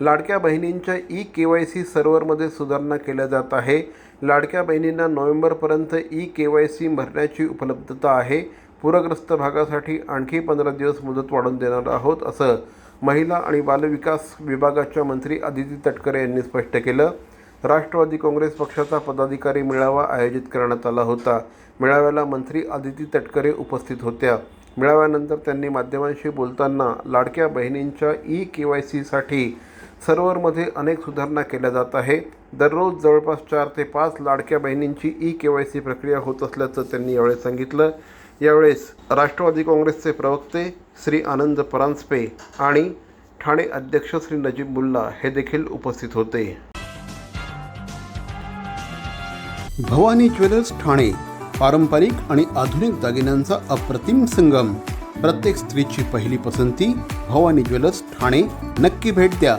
लाडक्या बहिणींच्या E K Y C सर्व्हरमध्ये सुधारणा केल्या जात आहे. लाडक्या बहिणींना नोव्हेंबरपर्यंत ई के वाय सी भरण्याची उपलब्धता आहे. पूरग्रस्त भागासाठी आणखी पंधरा दिवस मुदत वाढवून देणार आहोत असं महिला आणि बालविकास विभागाच्या मंत्री आदिती तटकरे यांनी स्पष्ट केलं. राष्ट्रवादी काँग्रेस पक्षाचा पदाधिकारी मेळावा आयोजित करण्यात आला होता. मेळाव्याला मंत्री आदिती तटकरे उपस्थित होत्या. मेळाव्यानंतर त्यांनी माध्यमांशी बोलताना लाडक्या बहिणींच्या ई के वाय सीसाठी सर्व्हरमध्ये अनेक सुधारणा केल्या जात आहे दररोज जवळपास चार ते पाच लाडक्या बहिणींची ई के वाय सी प्रक्रिया होत असल्याचं त्यांनी यावेळी सांगितलं. यावेळेस राष्ट्रवादी काँग्रेसचे प्रवक्ते श्री आनंद परांजपे आणि ठाणे अध्यक्ष श्री नजीब मुल्ला हे देखील उपस्थित होते. भवानी ज्वेलर्स ठाणे पारंपरिक आणि आधुनिक दागिन्यांचा अप्रतिम संगम. प्रत्येक स्त्रीची पहिली पसंती भवानी ज्वेलर्स ठाणे. नक्की भेट द्या.